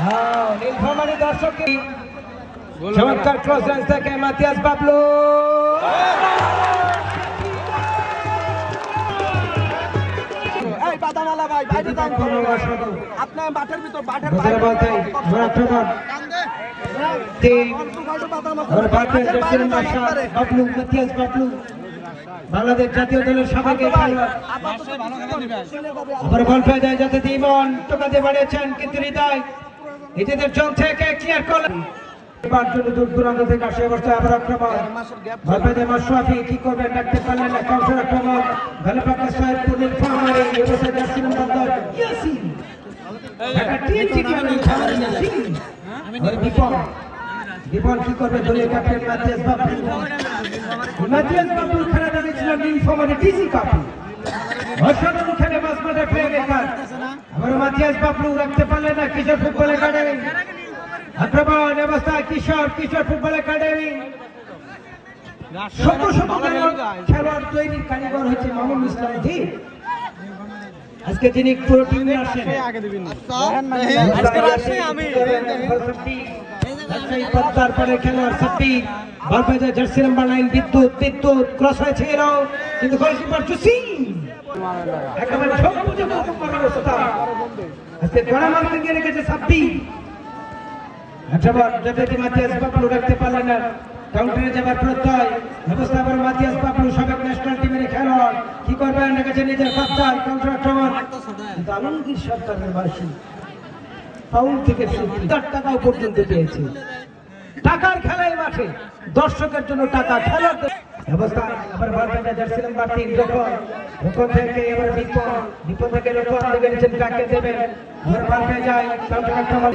হ্যাঁ, দর্শককে চমৎকার ক্রস রেঞ্জ থেকে মাতিয়াস বাবলু। বাইরে আপনার মাঠের ভিতর মাঠের বাংলাদেশ জাতীয় দলের সবাইকে খেলোয়াড় আবার বল পেয়ে যায় যাতে দিমন টোকাতে বাড়িয়েছেন কিন্তু হৃদয়। নিজেদের জল থেকে ক্লিয়ার করলেন। এবার জন্য দূর দূরান্ত থেকে আসে অবস্থায় আবার আক্রমণ। পেয়ে যায় কি করবেন ডাকতে পারলেন না কাউন্টার আক্রমণ। ভালো পাকা সাহেব পুলিশ ফার্মারি এবছর জার্সি নম্বর ইয়াসিন। কি হলো ইয়াসিন। আর বিপন। বিপন কি করবে? মাতিয়াস বাবলু খেলা দাঁড়িয়েছিল নীলফামারী টিসি কাপে অসাধারণ খেলে মাস মাঠে প্লে মেকার আবার মাতিয়াস রাখতে পারলেন না কিশোর ফুটবল একাডেমি আক্রমণ অবস্থায় কিশোর কিশোর ফুটবল একাডেমি। শত শত খেলোয়াড়- তৈরির কারিগর হচ্ছে মামুন ইসলাম। জি। আজকে যিনি পুরো টিম তারপরে খেলোয়াড় সাপ্পি বল পেয়েছে জার্সি নাম্বার নাইন বিদ্যুৎ বিদ্যুৎ ক্রস হয়েছিল কিন্তু গোলকিপার চুসিং একেবারে সবুজে অবস্থা। আজকে গড়া মারতে গিয়ে রেখেছে সাপ্পি আচ্ছাবার যদি মাতিয়াস বাবলু, রাখতে পারলেন না। কাউন্টারে যাবার প্রত্যয়। ব্যবস্থা আবার মাতিয়াস বাবলু সাবেক ন্যাশনাল টিমের খেলোয়াড়। কি করবেন রেখেছে নিজের কাপ্তান কাউন্টার আক্রমণ। আলমগীর সরকারের বাসী ফাউল থেকে চার টাকাও পর্যন্ত পেয়েছে। টাকার খেলায় মাঠে। দর্শকের জন্য টাকা খেলার ব্যবস্থা। আবার বারবাজা জার্সি নাম্বার থেকে এবার বিপদ। বিপদ থেকে রোকন দেবেন যায়, কাউন্টার আক্রমণ।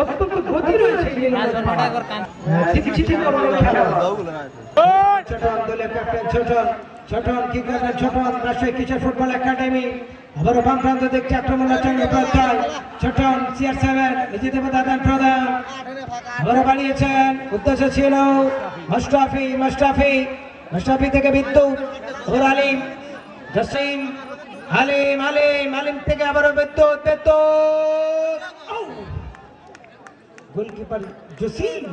অত্যন্ত গতি রয়েছে ছোটন ক্যাপ্টেন ছোটন ছোটন কি ছোটন রাজশাহী কিশোর ফুটবল একাডেমি আবারও বাম প্রান্ত দেখছে আক্রমণ আছেন উপাধ্যায় ছোটন সিআর সেভেন নিজে দেব দাদান প্রধান। আবারও বাড়িয়েছেন। উদ্দেশ্য ছিল মাস্টাফি মাস্টাফি মাস্টাফি থেকে বিদ্যুৎ। ওর আলিম। জসিম আলিম আলিম আলিম থেকে আবারও বিদ্যুৎ বিদ্যুৎ! গোলকিপার জসিম।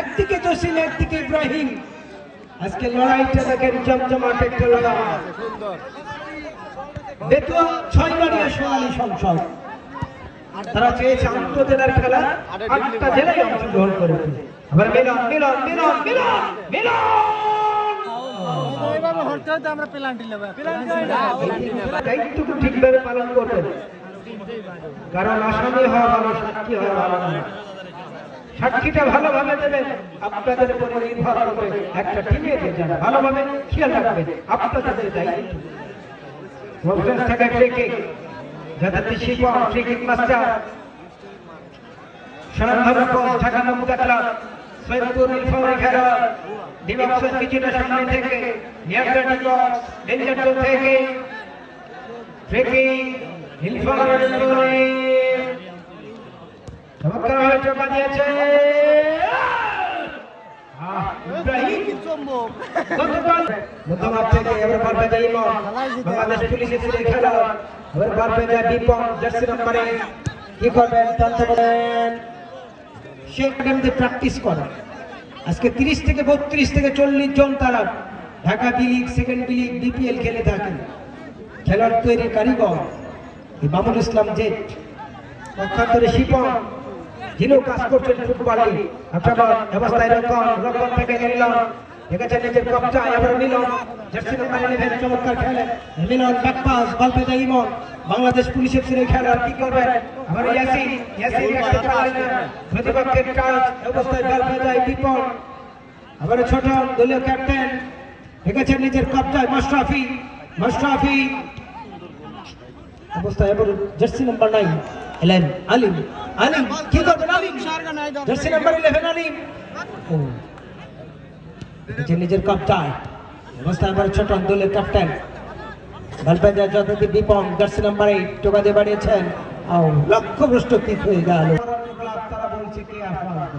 একদিকে জসিম একদিকে ইব্রাহিম। আজকে লড়াইটা দেখেন জমজমাট একটা লড়াই। বেতুয়া ছয় বাড়িয়া সোনালী সংসদ। তারা চেয়েছে আন্তজেলার খেলা আটটা জেলায় অংশগ্রহণ করেছে আবার মিলন মিলন মিলন মিলন মিলন! দায়িত্বটুকু ঠিকভাবে পালন করবেন। কারণ আসামি হওয়া ভালো, সাক্ষী হওয়া ভালো। সাক্ষীটা ভালোভাবে দেবেন, আপনাদের উপরে নির্ভর করবে একটা টিমে যারা ভালোভাবে খেয়াল রাখবেন, আপনাদের দায়িত্ব প্রফেসর থেকে ফ্রিকে যাতে শিপন ফ্রিকিক মাস্টার থেকে থেকে প্র্যাকটিস আজকে তিরিশ থেকে বত্রিশ থেকে চল্লিশ জন তারা Dhaka B second B BPL খেলে থাকেন। খেলোয়াড় তৈরির কারিগর। এই মামুন ইসলাম জেট পক্ষান্তরে শিপন যিনিও কাজ করছেন ফুটবলে আক্রমণ অবস্থায় রক্ষণ রক্ষণ থেকে নিলাম। দেখেছেন নিজের কবজায় আবার মিলন জার্সি নাম্বার ইলেভেন চমৎকার খেলে। মিলন ব্যাকপাস বল পেতে ইমন। বাংলাদেশ পুলিশ এফসির খেলোয়াড় কি করবেন আবার ইয়াসিন ইয়াসিন রাখতে পারলেন প্রতিপক্ষের কাজ অবস্থায় বল পেতে বিপন। আবার ছোট দলীয় ক্যাপ্টেন দেখেছেন নিজের কবজায় মাশরাফি মাশরাফি। জার্সি নাম্বার নাই এলেন আলিম আলিম কি করবেন Alim? Jersey number eleven Alim. ও, নিজের কবজায় অবস্থায় এবার ছোট দলের ক্যাপ্টেন ভালপেজা যথাযথ বিপন জার্সি নাম্বার এইট টোকা দিয়ে বাড়িয়েছেন ও, লক্ষ্য ভ্রষ্ট কিক হয়ে গেল? তারা বলছে কি করলেন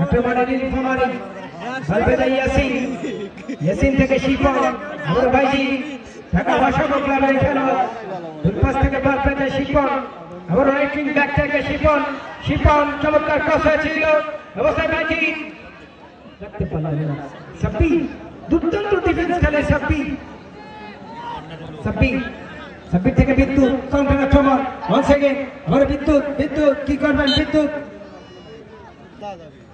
একেবারে নীলফামারি ভালভেদা ইয়াসিন ইয়াসিন থেকে শিপন আমার ভাইজি, ঢাকা ভাষা ক্লাবের খেলোয়াড় দুপাশ থেকে ভালভেদা শিপন আবার রাইটিং ব্যাক থেকে শিপন শিপন চমৎকার ক্রস হয়েছিল, অবস্থায় ভাইজি। রাখতে পারলেন না। সাব্বি দুর্দান্ত ডিফেন্স খেলে সাব্বি সাব্বি সাব্বি থেকে বিদ্যুৎ কাউন্টার আক্রমণ ওয়ান সেকেন্ড আবার বিদ্যুৎ বিদ্যুৎ, কি করবেন বিদ্যুৎ?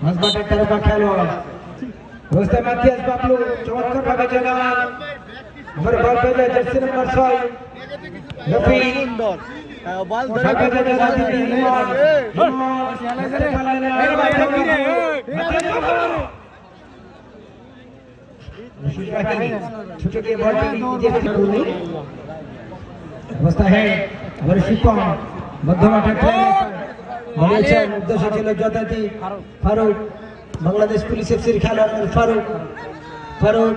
હસબાટા તાલુકા ખેલવા રસ્તામાંથી હસબાપલુ ચોથા ભાગે જનાર નંબર બાર પેલે જર્સી નંબર છ રફી બાલ ધરા પેલે જનાર નિર્માણ छोटे के बॉल पे है वर्षिका मध्यम अटैक বলেছেন উদ্দেশ্য ছিল যথাতি ফারুক, বাংলাদেশ পুলিশ এফসির খেলোয়াড় ফারুক। ফারুক,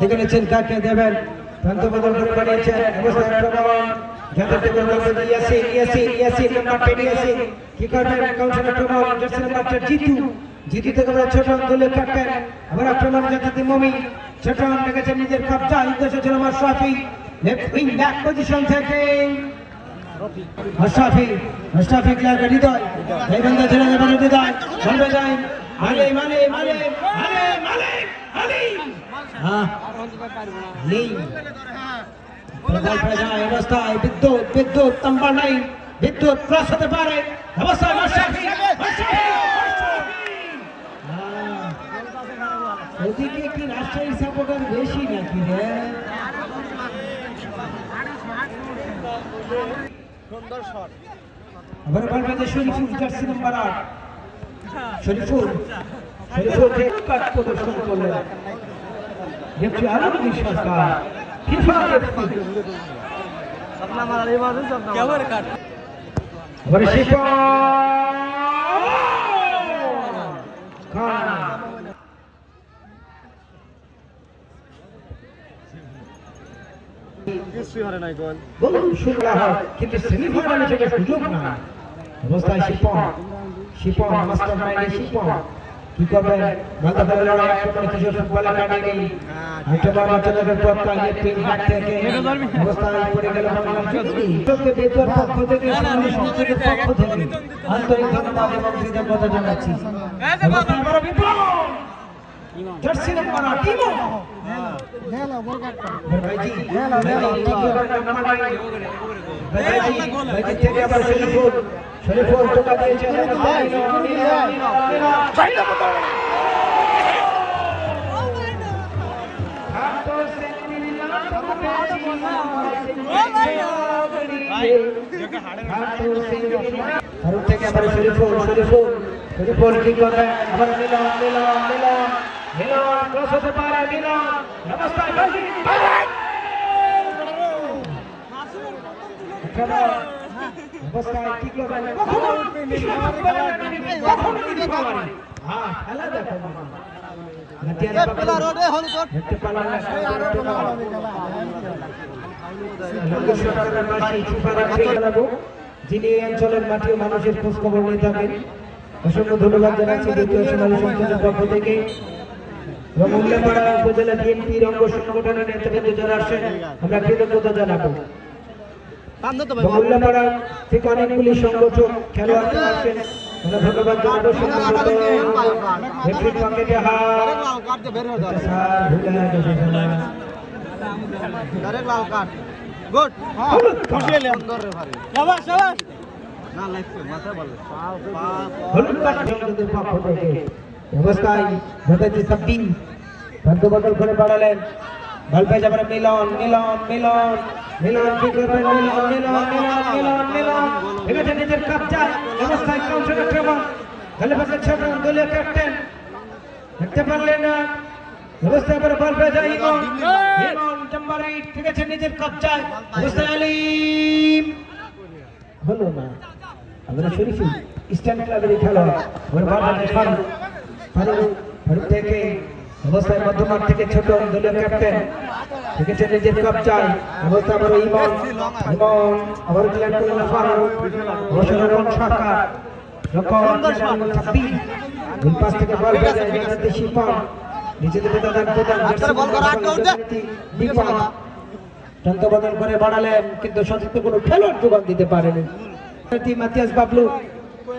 দেখে নিচ্ছেন কাকে দেবেন। নিজের কবজা। উদ্দেশ্য ছিল আমার উইং ব্যাক পজিশন থেকে। মুস্তাফি মুস্তাফি করে হৃদয় এই বন্ধ ছেড়ে দেবে হৃদয় বলবে যায় মালে মালে মালে মালে মালে মালে হ্যাঁ। অবস্থায় বিদ্যুৎ বিদ্যুৎ তাম্বা নাই। বিদ্যুৎ ক্রস পারে। অবস্থায় মুস্তাফি মুস্তাফি হ্যাঁ। ওদিকে কি বেশি নাকি রে? সুন্দর শট। আবার বলবে যে শরীফুল জার্সি নাম্বার আট। শরীফুল। শরীফুল যে কাজ প্রদর্শন করলেন। দেখছি আলমগীর সরকার কাট। আবার শিপন কিছুই হরে নাই গোল বলুন শুক্লা হয় কিন্তু সেমিফাইনালে সেটা সুযোগ না অবস্থায় শিপন শিপন মাস্টার মাইন্ডে শিপন। কি করবেন বাংলাদেশের লড়াই করে কিশোর ফুটবল একাডেমি একটা বড় চলাচলের পর কালিয়ে পিন ব্যাক থেকে অবস্থায় পড়ে গেল বাংলাদেশ বেতর পক্ষ থেকে বাংলাদেশ পক্ষ থেকে আন্তরিক ধন্যবাদ এবং কৃতজ্ঞতা জানাচ্ছি। ভাইজি কি করবেন নাম্বার নাই ভাইজি ভাইজি থেকে আবার শরীফুল শরীফুল টোকা দিয়েছে ভাই ফারুক থেকে আবার শরীফুল শরীফুল শরীফুল কি করবে আবার মিলন মিলন মিলন মিলন ক্রস হতে পারে মিলন নমস্কার বাজি নমস্কার কি করবে হ্যাঁ খেলা দেখো। যিনি এই অঞ্চলের মাটি মানুষের খোঁজ খবর নিয়ে থাকেন। অসংখ্য ধন্যবাদ জানাচ্ছি। দ্বিতীয় সংসদের পক্ষ থেকে এবং উপজেলা বিএনপির অঙ্গ সংগঠনের নেতৃত্বে যারা আসেন আমরা কৃতজ্ঞতা জানাব এবং থেকে অনেকগুলি সংগঠন খেলোয়াড় আসেন ধন্যবাদ জানাব সম্মানিত রেফারি কমিটি হাত স্যার ভুলে গেছে খেলা। গুড হলুদ কাঠ সংসদের পক্ষ থেকে ব্যবস্থায় ঘটেছে সাব্বিন ভাগ্য বদল করে বাড়ালেন। বল পেয়ে যাবেন মিলন মিলন মিলন মিলন কি করবেন মিলন মিলন মিলন মিলন। মিলন আছে, নিজের কবজা ব্যবস্থায় কাউন্টার আক্রমণ খেলে পাশে ছোট দলীয় ক্যাপ্টেন। দেখতে পারলেন না। ব্যবস্থা করে বল পেয়ে যায় ইমন। ইমন নাম্বার এইট ঠিক আছে কবজায় ফারুক থেকে অবস্থায় থেকে ছোট দলীয় ক্যাপ্টেন দেখেছে নিজের কবজায় অবস্থা আবার ইমন ইমন আবার ক্লিয়ার করলেন ফারুক অবসরণ সরকার রকম ছাব্বিশ দুই পাশ থেকে বল শিপন করে বাড়ালেন কিন্তু সতীর্থ কোনো খেলোয়াড় যোগান দিতে পারেনি। মাতিয়াস বাবলু। গোল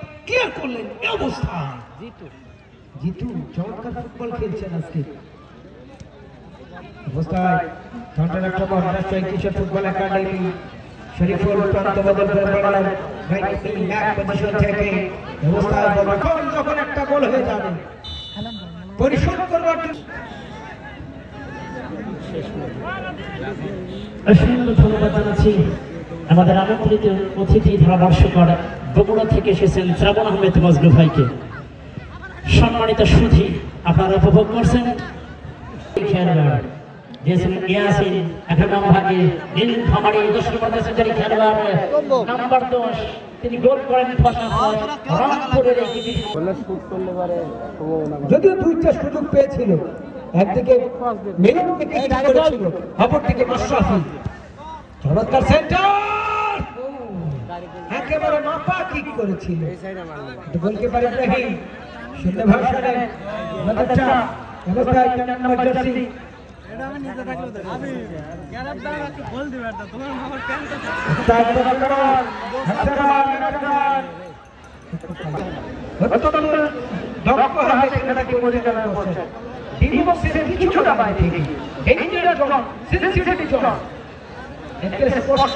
ক্লিয়ার করলেন এই অবস্থা। জিতু। চমৎকার ফুটবল খেলছেন আজকে। অবস্থায় কাউন্টার আক্রমণ রাষ্ট্রীয় কিশোর ফুটবল একাডেমি শরীফুল প্রান্ত বদল করে রাইট উইং ব্যাক পজিশন থেকে অবস্থায় বল যখন যখন একটা গোল হয়ে যাবে। পরিশোধ করবার জন্য। অসংখ্য ধন্যবাদ জানাচ্ছি। আমাদের আমন্ত্রিত অতিথি ধারাভাষ্যকর বগুড়া থেকে এসেছেন শ্রাবণ আহমেদ মজলু ভাইকে। সম্মানিত সুধী আপনারা উপভোগ করছেন? ইয়াসিন ভাগে নীল খেলোয়াড় নাম্বার দশ তিনি গোল করেন রংপুরের যদিও দুইটা সুযোগ পেয়েছিল একদিকে মেরুনকে কিক করেছিল অপরদিকে মাশরাফি। চমৎকার সেন্টার একেবারে মাপা কিক করেছিল গোলকিপার ইব্রাহিম? শূন্য ভাষণে মাদারচা অবস্থায় নম্বর জার্সি। ডিমক্সের কিছুটা বাইরে স্পষ্ট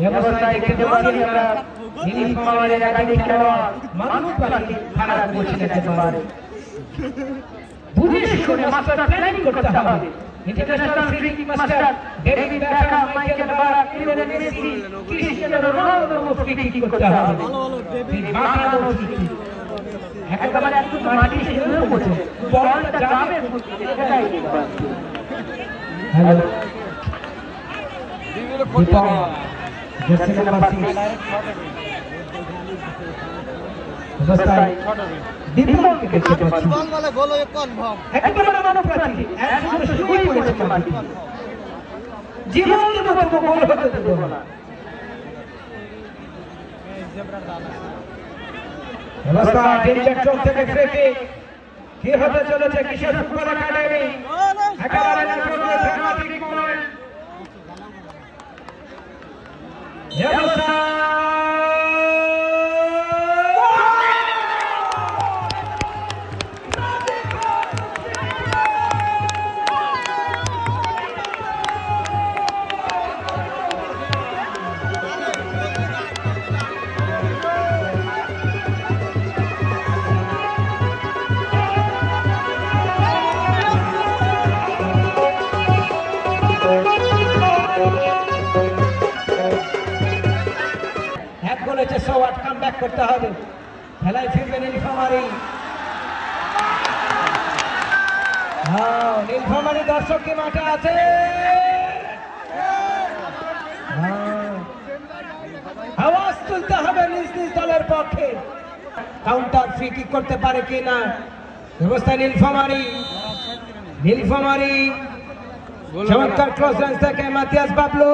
ব্যবস্থায় দেখতে পাচ্ছি আমরা ইউনিফর্ম খেলোয়াড় মানব প্রাচী খারাপ করছে যেতে পারে বুঝে শুনে মাস্টার ট্রেনিং করতে হবে international free master David Beckham Michael Ballack Lionel Messi Cristiano রোনালদোর মতো ফ্রি করতে হবে এই মাথার ফ্রি কিক একেবারে একটু মাটি সেগুলো করছে বলটা যাবে এটাই hello Dipak jersey number six অবস্থায় বিপ্লবকে দেখতে পাচ্ছি বল বলে গোল হয়ে কনফার্ম একেবারে মানবপ্রাচী এক সঙ্গে শুয়ে পড়েছে মাটিতে। জীবন দেবো তবু গোল হতে দেবো না অবস্থা ডেঞ্জার চোখ থেকে ফ্রেকে কি হতে চলেছে কিশোর ফুটবল একাডেমি একেবারে নাটকীয় সাংঘাতিক গোল। এ অবস্থা এক করতে হবে। খেলায় ফিরবে নীলফামারি হ্যাঁ নীলফামারি দর্শক কি মাঠে আছে? হ্যাঁ। আওয়াজ তুলতে হবে নিজ নিজ দলের পক্ষে। কাউন্টার ফ্রি কিক করতে পারে কি না? ব্যবস্থা নীলফামারি নীলফামারি চমৎকার ক্লোজ রেঞ্জ থেকে মাতিয়াস বাবলু।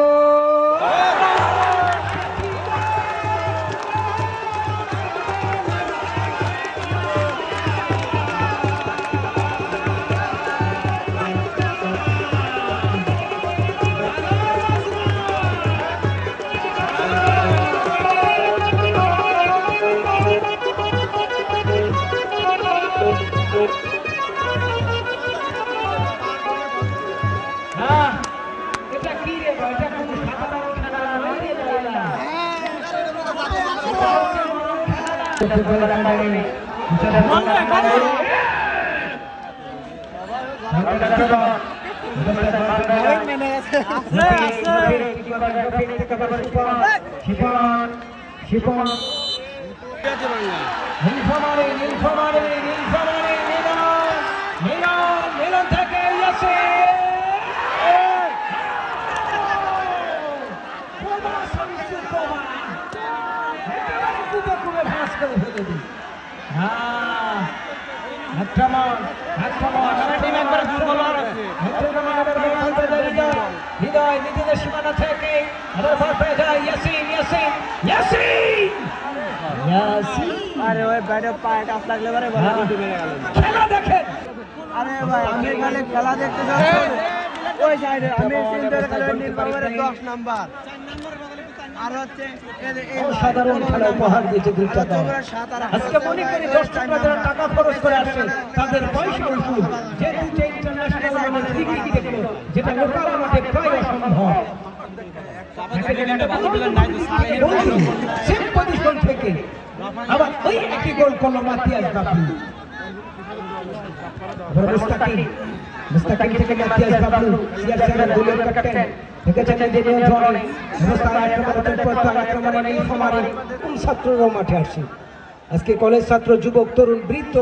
ফুটবল একাডেমি, হিসাবে বাংলা একাডেমি। বাংলা একাডেমি, হিসাবে বাংলা একাডেমি। রফিক, রফিক, কি করে? রফিক থেকে আবার শিপন, শিপন, শিপন। নীলফামারী, নীলফামারী, নীলফামারী, মিলন, মিলন, মিলন থেকে ইয়াসিন। বোমা, শামসুর বোমা। একেবারে কুপে কুপে ভাঁজ করে ফেলে দিই। হ্যাঁ, আক্রমণ, আক্রমণ, আক্রমণ, আক্রমণ। আক্রমণ, আক্রমণ, আক্রমণ, হৃদয়, হৃদয় নিজেদের সীমানা থেকে আবার বল পেয়ে যায় ইয়াসিন, ইয়াসিন, ইয়াসিন! ইয়াসিন! আরে ওই ব্যাটে পায়ে কাপ লাগলে বলে হ্যাঁ। খেলা দেখেন। আরে ভাই আমি এখানে খেলা দেখতে যাচ্ছি। ওই সাইডে আমি চিন্তার কারণে নীলবাবুরের 10 নাম্বার। আর হচ্ছে এদের খেলা উপহার দিয়েছে দুইটা দল তোমরা সাত আর আজকে মনে করি দর্শকরা যারা টাকা খরচ করে আসছে তাদের পয়সা উসুল যে দুইটা ইন্টারন্যাশনাল মানের ক্রিকেট দেখল যেটা লোকাল মাঠে প্রায় অসম্ভব। সেম পজিশন থেকে। আবার ওই একই গোল করল মাতিয়াস আজকে কলেজ ছাত্র যুবক তরুণ বৃদ্ধ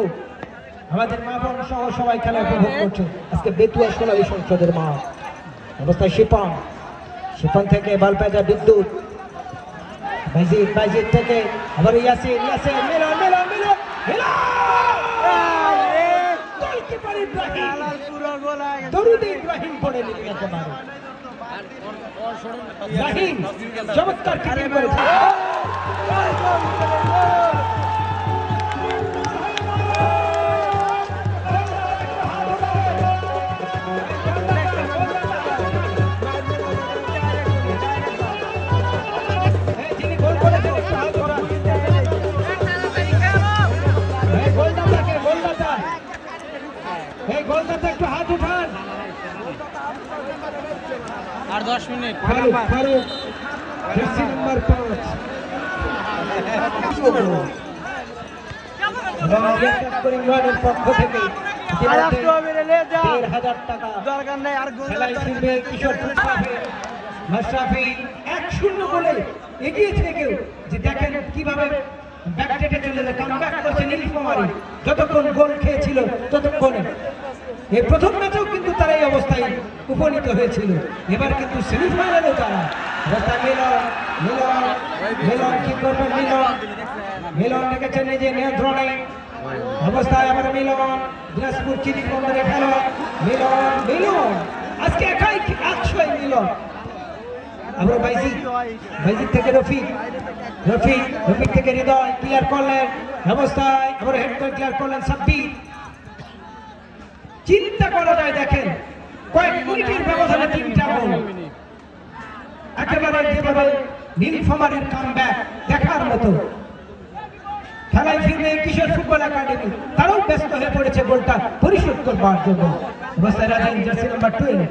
আমাদের মা বোন সহ সবাই খেলা উপভোগ করছে আজকে বেতুয়া সোনালী সংসদের মাঠ অবস্থায় শিপন শিপন থেকে বালপেজা বিদ্যুৎ থেকে আবার ইয়াসিন, মিলন মিলন মিলন মিলন! ইব্রাহিম পুরো হয়ে দরুদ ইব্রাহিম পড়ে নিলেন একেবারে ইব্রাহিম চমৎকার কিপিং করেছে এই একটু হাত উঠান আর 10 minute Faruk Faruk jersey number পাঁচ পক্ষ থেকে দরকার নেই আর মাশরাফি এক শূন্য বলে এগিয়ে থেকেও যে দেখেন কীভাবে ব্যাকটেটে চলে যায় কামব্যাক করছে নীলকুমারী যতক্ষণ গোল খেয়েছিল ততক্ষণে এই প্রথম ম্যাচেও কিন্তু তারা এই অবস্থায় উপনীত হয়েছিল। এবার কিন্তু সেমিফাইনালে তারা অবস্থায় মিলন চিনি মিলন মিলন, আজকে একাই মিলন। থেকে রফিক রফিক রফিক থেকে হৃদয় ক্লিয়ার করলেন। অবস্থায় আবার হেড ক্লিয়ার করলেন সাব্বির। চিন্তা করা যায় দেখেন। কয়েক মিনিটের ব্যবধানে তিনটা গোল একেবারে যেভাবে নীলফামারির কামব্যাক দেখার মতো। খেলায় ফিরবে কিশোর ফুটবল একাডেমি। তারাও ব্যস্ত হয়ে পড়েছে গোলটা পরিশোধ করবার জন্য। অবস্থায় রাখেন জার্সি নাম্বার টুয়েলভ